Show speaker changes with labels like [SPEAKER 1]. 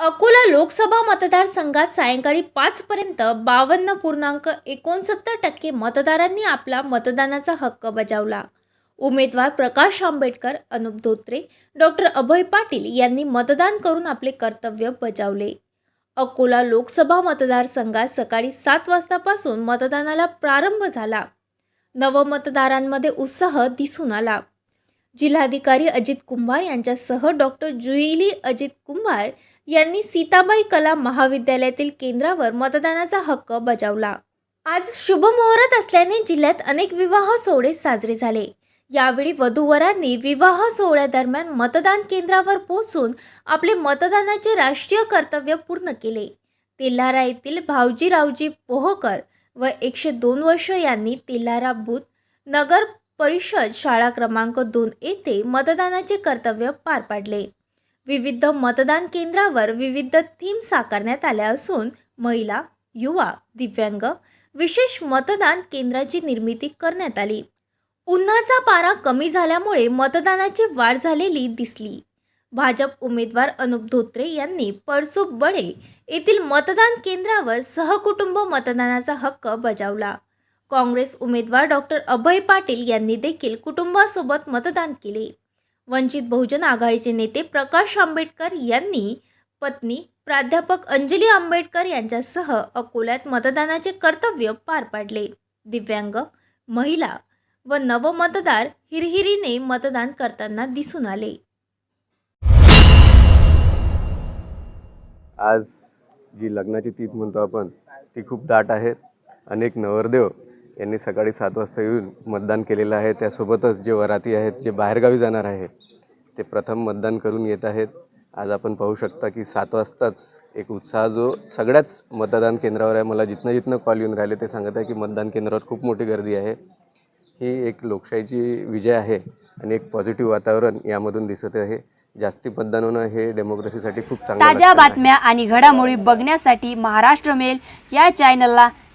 [SPEAKER 1] अकोला लोकसभा मतदारसंघात सायंकाळी पाचपर्यंत बावन्न पूर्णांक एकोणसत्तर टक्के मतदारांनी आपला मतदानाचा हक्क बजावला. उमेदवार प्रकाश आंबेडकर अनुप धोत्रे डॉक्टर अभय पाटील यांनी मतदान करून आपले कर्तव्य बजावले. अकोला लोकसभा मतदारसंघात सकाळी सात वाजतापासून मतदानाला प्रारंभ झाला. नवमतदारांमध्ये उत्साह दिसून आला. जिल्हाधिकारी अजित कुंभार यांच्यासह डॉक्टर जुईली अजित कुंभार यांनी सीताबाई कला महाविद्यालयातील केंद्रावर मतदानाचा हक्क बजावला. आज शुभमुहूर्त असल्याने जिल्ह्यात अनेक विवाह सोहळे साजरे झाले. यावेळी वधूवरांनी विवाह सोहळ्यादरम्यान मतदान केंद्रावर पोहोचून आपले मतदानाचे राष्ट्रीय कर्तव्य पूर्ण केले. तेल्हारा येथील भावजीरावजी पोहकर व एकशे दोन वर्ष यांनी तेल्हारा बूथ नगर परिषद शाळा क्रमांक दोन येथे मतदानाचे कर्तव्य पार पाडले. विविध मतदान केंद्रावर विविध थीम साकारण्यात आल्या असून महिला युवा दिव्यांग विशेष मतदान केंद्राची निर्मिती करण्यात आली. उन्हाचा पारा कमी झाल्यामुळे मतदानाची वाढ झालेली दिसली. भाजप उमेदवार अनुप धोत्रे यांनी परसुप बडे येथील मतदान केंद्रावर सहकुटुंब मतदानाचा हक्क बजावला. काँग्रेस उमेदवार डॉक्टर अभय पाटील यांनी देखील कुटुंबासोबत मतदान केले. वंचित बहुजन आघाडीचे नेते प्रकाश आंबेडकर यांनी पत्नी प्राध्यापक अंजली आंबेडकर यांच्यासह अकोल्यात मतदानाचे कर्तव्य पार पाडले. दिव्यांग महिला व नवमतदार हिरहिरीने मतदान करताना दिसून आले.
[SPEAKER 2] आज जी लग्नाची तीथ म्हणतो आपण ती खूप दाट आहे. अनेक नवरदेव यांनी सकाळी सात वाजता येऊन मतदान केलेलं आहे. त्यासोबतच जे वराती आहेत जे बाहेरगावी जाणार आहे ते प्रथम मतदान करून येत आहेत. आज आपण पाहू शकता की सात वाजताच एक उत्साह जो सगळ्याच मतदान केंद्रावर आहे. मला जिथनं जिथनं कॉल येऊन राहिले ते सांगत आहे की मतदान केंद्रावर खूप मोठी गर्दी आहे. ही एक लोकशाहीची विजय आहे आणि एक पॉझिटिव्ह वातावरण यामधून दिसत आहे. जास्ती मतदान होणं हे डेमोक्रेसीसाठी खूप चांगलं
[SPEAKER 3] ताज्या. बातम्या आणि घडामोडी बघण्यासाठी महाराष्ट्र मेल या चॅनलला